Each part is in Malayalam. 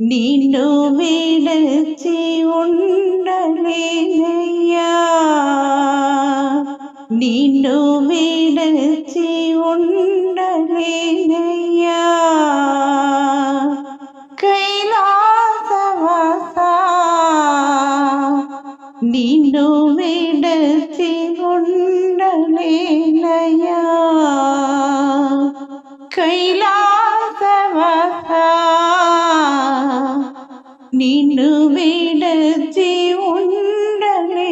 నిన్ను విడచి ఉండలేనయ్యా నిన్ను విడచి ఉండలేనయ్యా కైలాసవాస నిన్ను విడచి ఉండలేనయ్యా కైలాసవాస నిన్ను విడచి ఉండలేనయా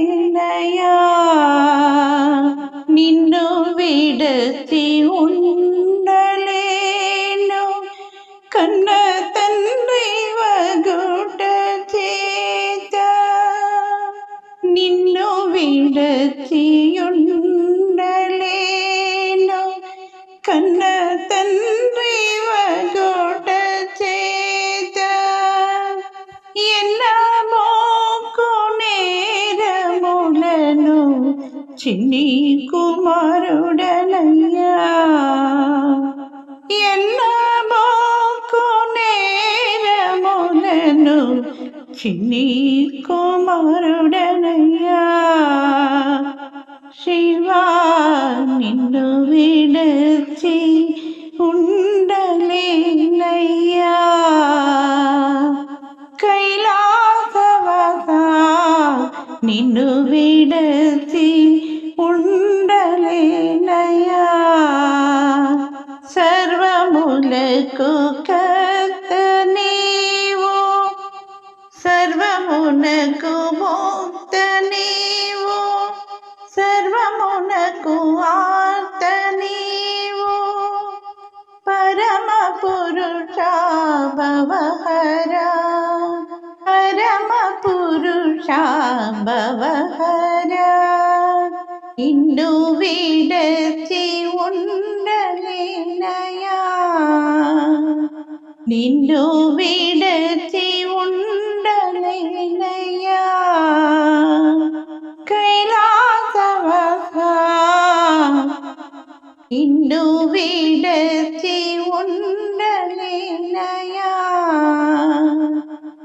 నిన్ను విడచి ఉండలేను కన్న తండ్రి వగుట చేత నిన్ను విడచి ఉండలేను ചിന്നി കുമാരുടനയ്യ എന്നേരമുലനു ചിന്നി കുമാരുടനയ്യ ശിവ നിന്നു വിടച്ചി ഉണ്ടലേനയ്യ. കൈലാസവത നിന്നു വിടച്ചി సర్వములకు కర్త నీవు. సర్వమునకు ముక్త నీవు. సర్వమునకు ఆర్త నీవు. పరమ పురుష భవహరా పరమ పురుష భవహరా ఇన్ను వీడచి ఉండలే. నిన్ను విడచి ఉండలేనయ్యా కైలాసవాస నిన్ను విడచి ఉండలేనయ్యా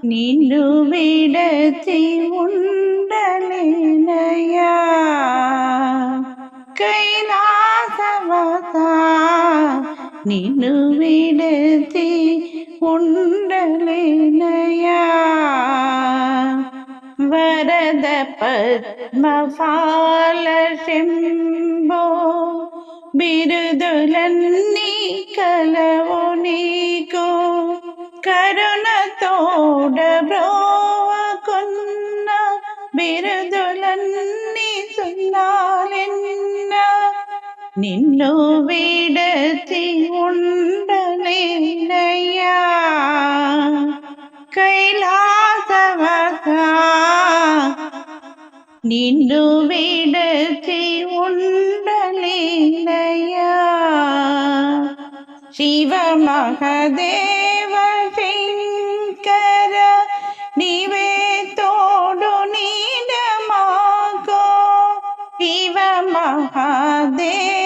నిన్ను విడచి ఉండలేనయ్యా కైలాసవాస നിന്നുവിടത്തെ ഉണ്ടലിനയാ ബിരുദുലൻ നീ കലവോ നീക്കോ. കരുണത്തോട് ബ്രോ കൊന്ന ബിരുദുലൻ నిన్ను విడచి ఉండలేనయ్యా. కైలాసవస నిన్ను విడచి ఉండలేనయ్యా. శివ మహదేవ శంకర నీవే తోడు నీడమాకో శివ మహాదేవ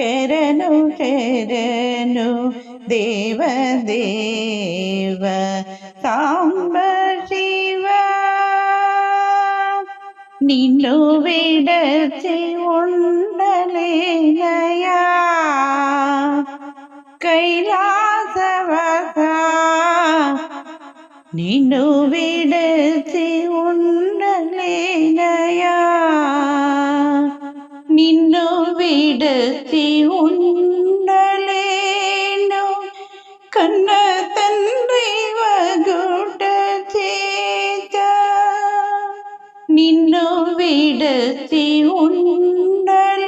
శరణు శరణు దేవ దేవ సాంబ శివ. నిన్ను విడచి ఉండలేనయా? కైలాసవస నిన్ను విడచి ఉండలేనయా ശക്തി ഉണ്ടലേനോ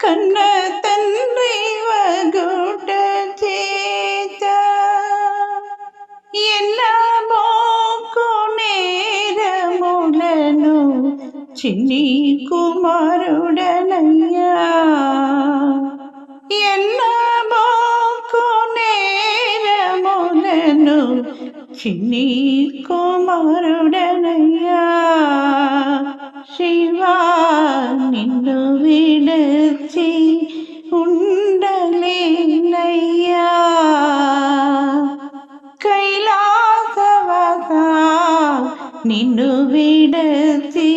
കണ്ണ തന്ത്രി വകുട ചേത ചിന്നി കുമാരുടനയ്യ എല്ലാമോക്കു നേരമുടനു ചിന്നി విలాసవస నిన్ను విడచి